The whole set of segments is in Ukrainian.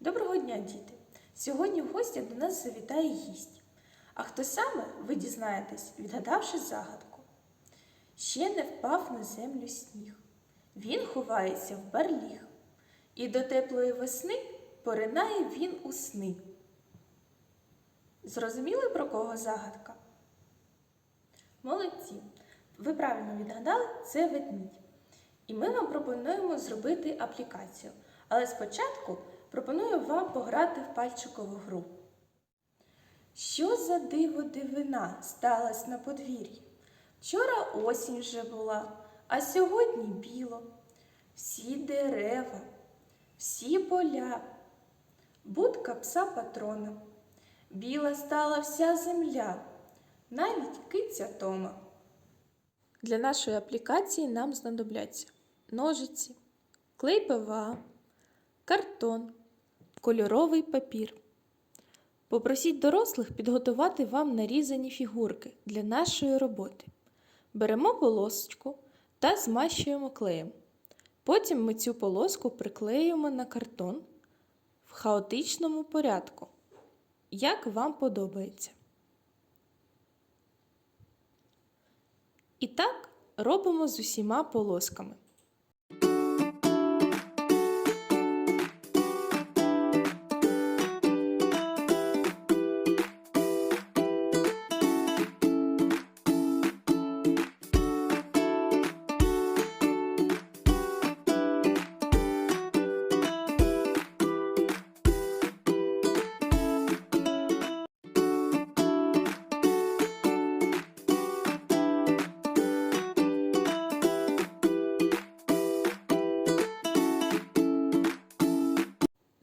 Доброго дня, діти! Сьогодні в гості до нас завітає гість. А хто саме, ви дізнаєтесь, відгадавши загадку. Ще не впав на землю сніг. Він ховається в барліг. І до теплої весни поринає він у сни. Зрозуміли, про кого загадка? Молодці! Ви правильно відгадали, це ведмідь. І ми вам пропонуємо зробити аплікацію. Але спочатку пропоную вам пограти в пальчикову гру. Що за диво дивина сталась на подвір'ї? Вчора осінь вже була, а сьогодні біло. Всі дерева, всі поля, будка пса патрона. Біла стала вся земля, навіть киця Тома. Для нашої аплікації нам знадобляться ножиці, клей ПВА, картон, кольоровий папір. Попросіть дорослих підготувати вам нарізані фігурки для нашої роботи. Беремо полосочку та змащуємо клеєм. Потім ми цю полоску приклеюємо на картон в хаотичному порядку, як вам подобається. І так робимо з усіма полосками.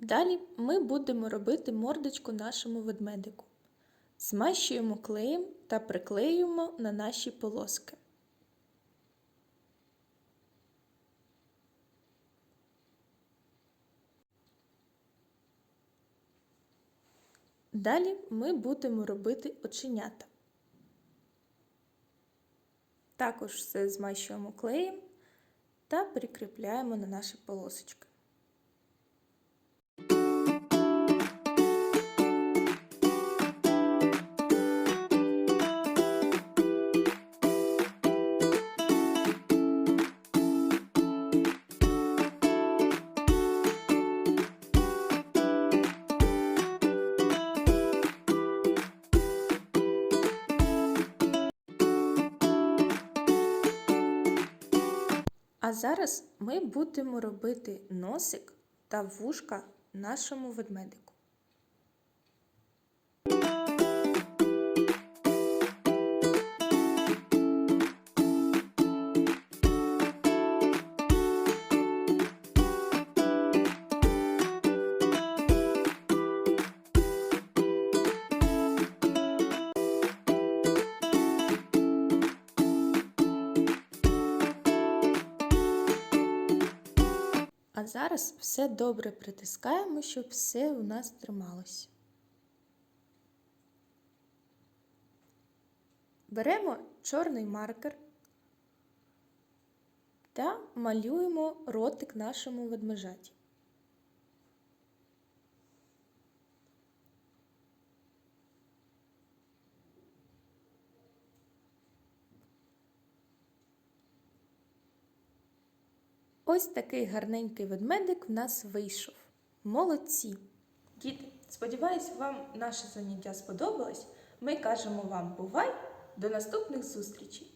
Далі ми будемо робити мордочку нашому ведмедику. Змащуємо клеєм та приклеюємо на наші полоски. Далі ми будемо робити оченята. Також все змащуємо клеєм та прикріпляємо на наші полосочки. А зараз ми будемо робити носик та вушка нашому ведмедику. А зараз все добре притискаємо, щоб все у нас трималося. Беремо чорний маркер та малюємо ротик нашому ведмежаті. Ось такий гарненький ведмедик в нас вийшов. Молодці! Діти, сподіваюсь, вам наше заняття сподобалось. Ми кажемо вам бувай! До наступних зустрічей!